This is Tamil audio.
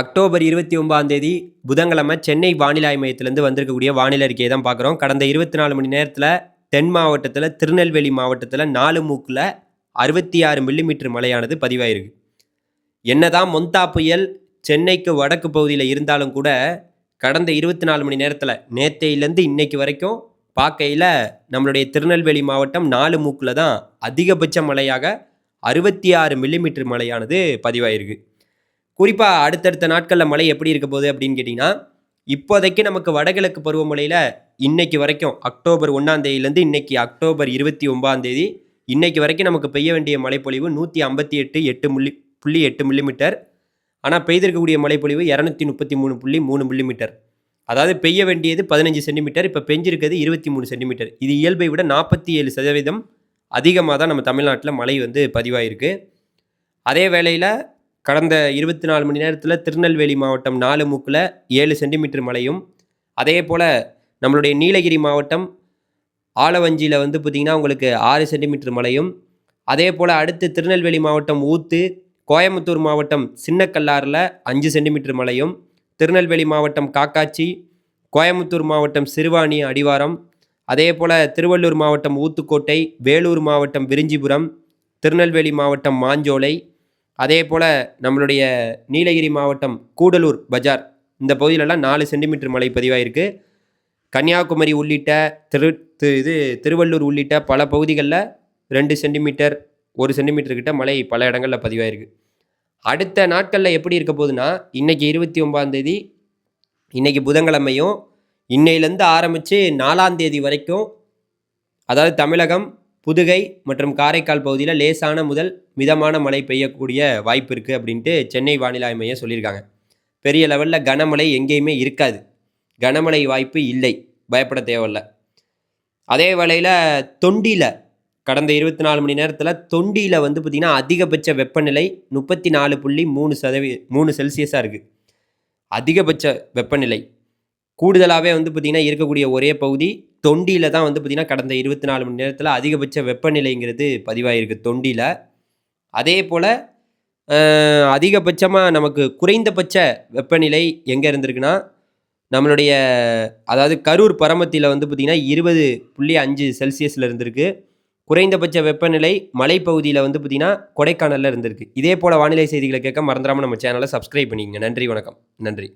அக்டோபர் இருபத்தி ஒன்பதாம் தேதி புதன்கிழமை சென்னை வானிலை மையத்திலேருந்து வந்திருக்கக்கூடிய வானிலை அறிக்கையை தான் பார்க்குறோம். கடந்த இருபத்தி நாலு மணி நேரத்தில் தென் மாவட்டத்தில் திருநெல்வேலி மாவட்டத்தில் நாலு மூக்கில் அறுபத்தி ஆறு மில்லிமீட்டர் மழையானது பதிவாயிருக்கு. என்னதான் மொந்தா புயல் சென்னைக்கு வடக்கு பகுதியில் இருந்தாலும் கூட கடந்த இருபத்தி நாலு மணி நேரத்தில் நேத்தையிலேருந்து இன்னைக்கு வரைக்கும் பார்க்கையில் நம்மளுடைய திருநெல்வேலி மாவட்டம் நாலு மூக்கில் தான் அதிகபட்ச மழையாக அறுபத்தி ஆறு மில்லிமீட்டர் மழையானது பதிவாயிருக்கு. குறிப்பாக அடுத்தடுத்த நாட்களில் மழை எப்படி இருக்க போகுது அப்படின்னு கேட்டிங்கன்னா இப்போதைக்கு நமக்கு வடகிழக்கு பருவமழையில் இன்னைக்கு வரைக்கும் அக்டோபர் ஒன்றாம் தேதியிலேருந்து இன்னைக்கு அக்டோபர் இருபத்தி ஒன்பதாம் தேதி இன்னைக்கு வரைக்கும் நமக்கு பெய்ய வேண்டிய மழைப்பொழிவு நூற்றி ஐம்பத்தி எட்டு எட்டு மில்லி புள்ளி எட்டு மில்லிமீட்டர் ஆனால் பெய்திருக்கக்கூடிய மழைப்பொழிவு இரநூத்தி முப்பத்தி மூணு புள்ளி மூணு மில்லிமீட்டர் அதாவது பெய்ய வேண்டியது பதினஞ்சு சென்டிமீட்டர் இப்போ பெஞ்சிருக்கிறது இருபத்தி மூணு சென்டிமீட்டர் இது இயல்பை விட நாற்பத்தி ஏழு சதவீதம் அதிகமாக தான் நம்ம தமிழ்நாட்டில் மழை வந்து பதிவாயிருக்கு. அதே வேளையில் கடந்த இருபத்தி நாலு மணி நேரத்தில் திருநெல்வேலி மாவட்டம் நாலு மூக்கில் ஏழு சென்டிமீட்டர் மழையும் அதே போல் நம்மளுடைய நீலகிரி மாவட்டம் ஆலவஞ்சியில் வந்து பார்த்திங்கன்னா உங்களுக்கு ஆறு சென்டிமீட்டர் மழையும் அதே போல் அடுத்து திருநெல்வேலி மாவட்டம் ஊத்து கோயம்புத்தூர் மாவட்டம் சின்னக்கல்லாரில் அஞ்சு சென்டிமீட்டர் மழையும் திருநெல்வேலி மாவட்டம் காக்காச்சி கோயம்புத்தூர் மாவட்டம் சிறுவாணி அடிவாரம் அதே போல் திருவள்ளூர் மாவட்டம் ஊத்துக்கோட்டை வேலூர் மாவட்டம் விரிஞ்சிபுரம் திருநெல்வேலி மாவட்டம் மாஞ்சோலை அதே போல் நம்மளுடைய நீலகிரி மாவட்டம் கூடலூர் பஜார் இந்த பகுதியிலலாம் நாலு சென்டிமீட்டர் மழை பதிவாயிருக்கு. கன்னியாகுமரி உள்ளிட்ட திரு இது திருவள்ளூர் உள்ளிட்ட பல பகுதிகளில் ரெண்டு சென்டிமீட்டர் ஒரு சென்டிமீட்டர் கிட்ட மழை பல இடங்களில் பதிவாயிருக்கு. அடுத்த நாட்களில் எப்படி இருக்க போகுதுன்னா இன்றைக்கி இருபத்தி ஒன்பதாம் தேதி புதன்கிழமையும் இன்னையிலேருந்து ஆரம்பித்து நாலாம் தேதி வரைக்கும் அதாவது தமிழகம் புதுகை மற்றும் காரைக்கால் பகுதியில் லேசான முதல் மிதமான மழை பெய்யக்கூடிய வாய்ப்பு இருக்குது அப்படின்ட்டு சென்னை வானிலை மையம் சொல்லியிருக்காங்க. பெரிய லெவலில் கனமழை எங்கேயுமே இருக்காது. கனமழை வாய்ப்பு இல்லை. பயப்பட தேவையில்ல. அதே வேளையில் தொண்டியில் கடந்த இருபத்தி நாலு மணி நேரத்தில் தொண்டியில் வந்து பார்த்திங்கன்னா அதிகபட்ச வெப்பநிலை முப்பத்தி நாலு புள்ளி மூணு சதவீ மூணு செல்சியஸாக இருக்குது அதிகபட்ச வெப்பநிலை. கூடுதலாகவே வந்து பார்த்திங்கன்னா இருக்கக்கூடிய ஒரே பகுதி தொண்டியில் தான் வந்து பார்த்திங்கன்னா கடந்த இருபத்தி நாலு மணி நேரத்தில் அதிகபட்ச வெப்பநிலைங்கிறது பதிவாயிருக்கு தொண்டியில். அதே போல் அதிகபட்சமாக நமக்கு குறைந்தபட்ச வெப்பநிலை எங்கே இருந்திருக்குன்னா நம்மளுடைய அதாவது கரூர் பரமத்தியில் வந்து பார்த்திங்கன்னா இருபது புள்ளி அஞ்சு செல்சியஸில் இருந்திருக்கு. குறைந்தபட்ச வெப்பநிலை மலைப்பகுதியில் வந்து பார்த்திங்கன்னா கொடைக்கானலில் இருந்திருக்கு. இதே போல் வானிலை செய்திகளை கேட்க மறந்துடாமல் நம்ம சேனலை சப்ஸ்கிரைப் பண்ணிக்கங்க. நன்றி வணக்கம். நன்றி.